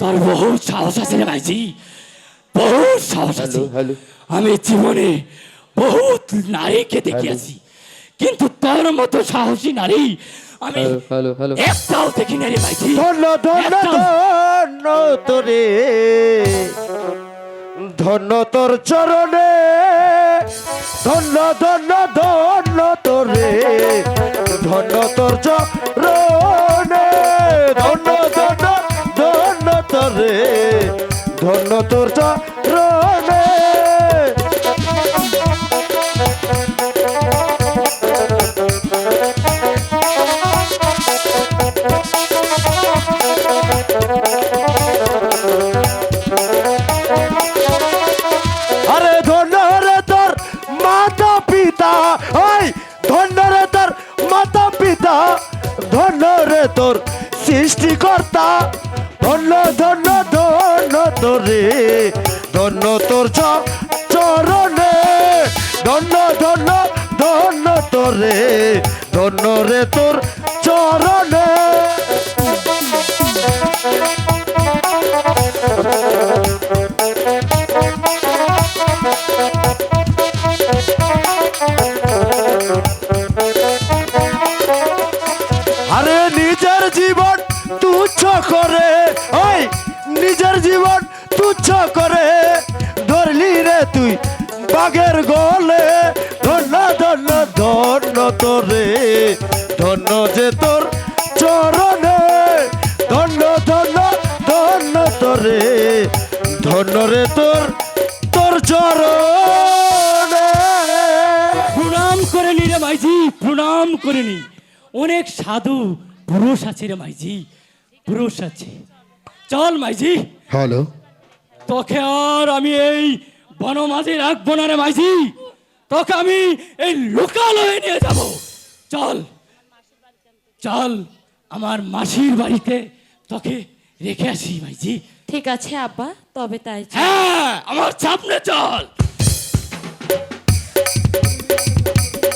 তোর বহুত সাহস আছে রে ভাইজি। বহুত সাহস আছে। আমি জীবনে বহুত নারীকে দেখিয়াছি। কিন্তু তোর মতো সাহসী নারী আমি একটাও দেখি না রে ভাইজি। ধন্য ধন্য। ধন্য তোরে। ধন্য তোর চরণে। ধন্য ধন্য ধন্য তোরে। ধন্য তোর চরণে। তোর সৃষ্টিকর্তা ধন্য ধন্য ধন্য তোরে। ধন্য তোর চরণে। ধন্য ধন্য ধন্য তোরে, ধন্য রে তোর চরণে। আরে নিজের জীবন তুচ্ছ করে। বাঘের গলে ধন্য ধন্য ধন্য তোরে ধন্য যে তোর চরণে ধন্য ধন্য ধন্য তোরে ধন্য রে তোর তোর চরণে। প্রণাম করে নি রে মাইজি প্রণাম করে নি। অনেক সাধু পুরুষ আছে রে মাইজি পুরুষ আছে। চল মাইজি হ্যালো। তোকে আর আমি এই বনমাঝে রাখব না রে মাইজি তোকে আমি এই লোকালয়ে নিয়ে যাব। চল চল আমার মাসির বাড়িতে তোকে রেখে আসি মাইজি ঠিক আছে আব্বা তবে তাই হ্যাঁ আমার সামনে চল।